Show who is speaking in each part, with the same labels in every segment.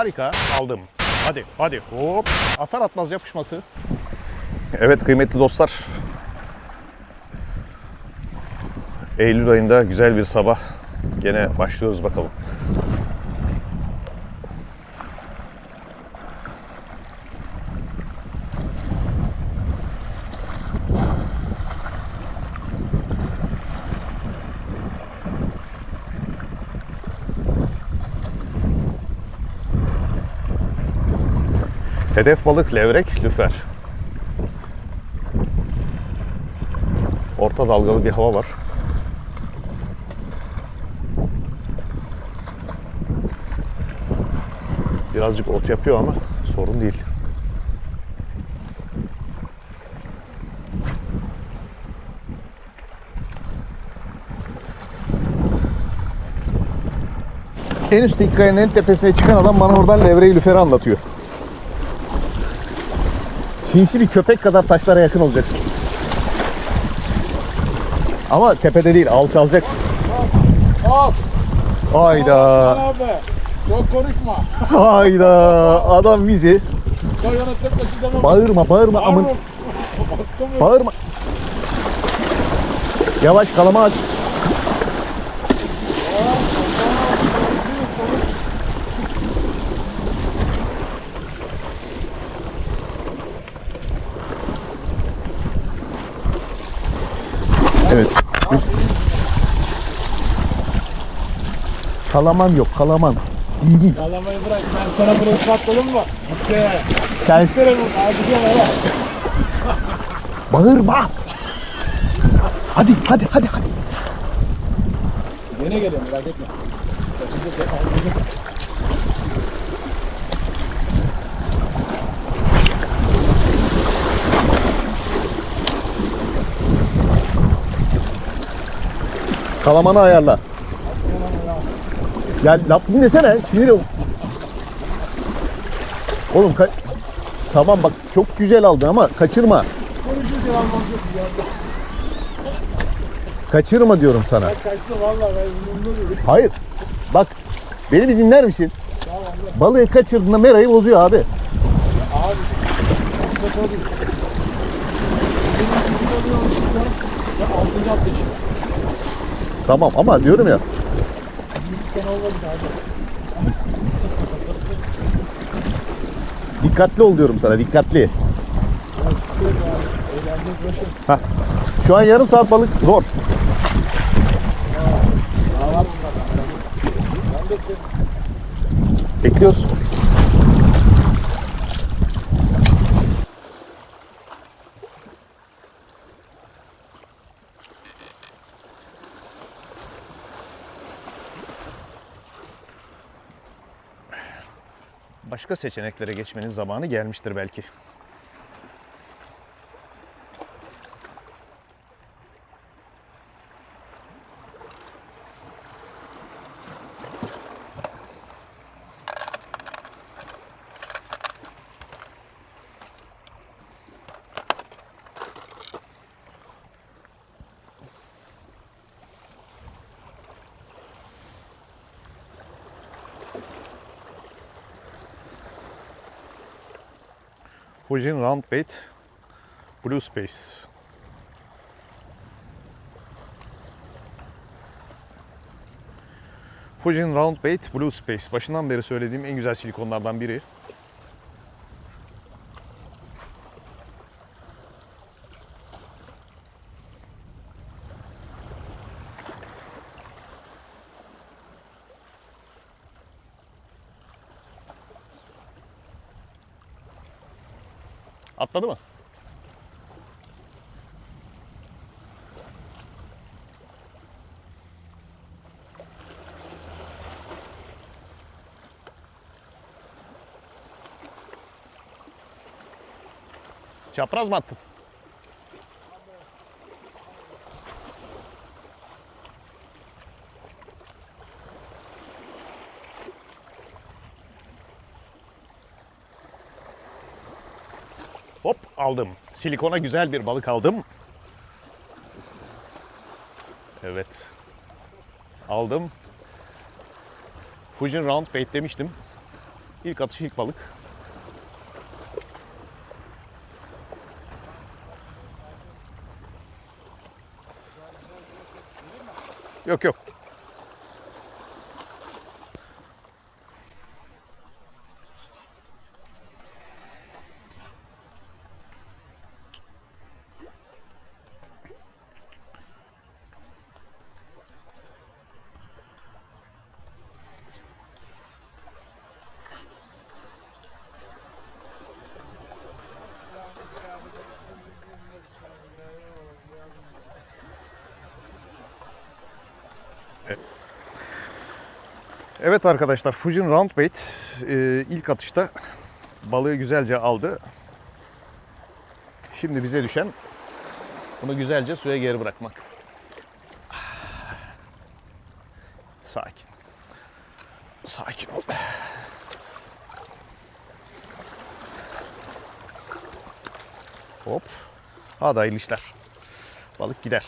Speaker 1: Harika. Aldım. Hadi hadi. Hop. Atar atmaz yapışması. Evet kıymetli dostlar. Eylül ayında güzel bir sabah. Gene başlıyoruz bakalım. Hedef balık, levrek, lüfer. Orta dalgalı bir hava var. Birazcık ot yapıyor ama sorun değil. En üstteki kayanın en tepesine çıkan adam bana oradan levreyi lüferi anlatıyor. Sinsi bir köpek kadar taşlara yakın olacaksın. Ama tepede değil, alçalacaksın.
Speaker 2: Al.
Speaker 1: Hayda.
Speaker 2: Çok konuşma.
Speaker 1: hayda. Adam bizi bağırma, bağırma, amın,
Speaker 2: bağırma.
Speaker 1: Yavaş kalama aç. Evet. Kalaman yok, kalaman. Dingin.
Speaker 2: Kalamayı bırak. Ben sana bunu ispatladım mı? Gitti.
Speaker 1: Sen
Speaker 2: Verin bunu.
Speaker 1: Bağırma. Hadi, hadi, hadi, hadi.
Speaker 2: Yine geliyor merak etme.
Speaker 1: Kalamanı ayarla. Ya laf dinlesene. Sinir ol. Oğlum ka- Tamam bak çok güzel aldın ama kaçırma. Kaçırma diyorum sana.
Speaker 2: Kaçsa valla ben umurumda.
Speaker 1: Hayır. Bak beni bir dinler misin? Balığı kaçırdığında merayı bozuyor abi.
Speaker 2: Abi. Çok o değil. Benim balığı alıştım. Ya altıncı attı şimdi.
Speaker 1: Tamam ama diyorum ya.
Speaker 2: Büyükten olmadı abi.
Speaker 1: Dikkatli ol diyorum sana dikkatli. Hah. Şu an yarım saat balık zor.
Speaker 2: Daha var bunlardan. Ben de sen.
Speaker 1: Bekliyoruz. Başka seçeneklere geçmenin zamanı gelmiştir belki. Fujin Roundbait Blue Space. Fujin Roundbait Blue Space. Başından beri söylediğim en güzel silikonlardan biri. Atladı mı? Çapraz mı attın? Hop aldım. Silikona güzel bir balık aldım. Evet. Aldım. Fujin Round Bait demiştim. İlk atış ilk balık. Yok yok. Evet arkadaşlar Fujin Roundbait e, ilk atışta balığı güzelce aldı. Şimdi bize düşen bunu güzelce suya geri bırakmak. Sakin. Sakin ol. Hop. Hadi hayırlı işler. Balık gider.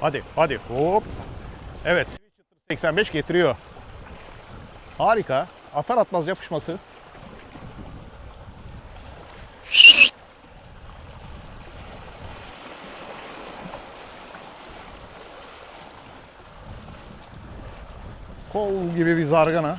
Speaker 1: Hadi hadi hop. Evet. 85 getiriyor. Harika. Atar atmaz yapışması. Kol gibi bir zargana.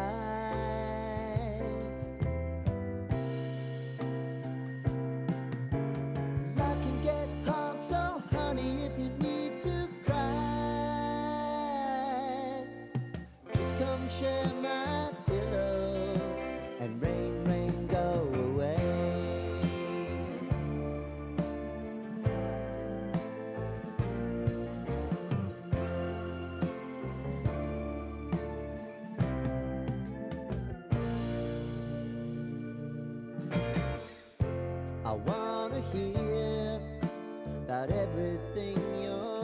Speaker 3: Wanna hear about everything you're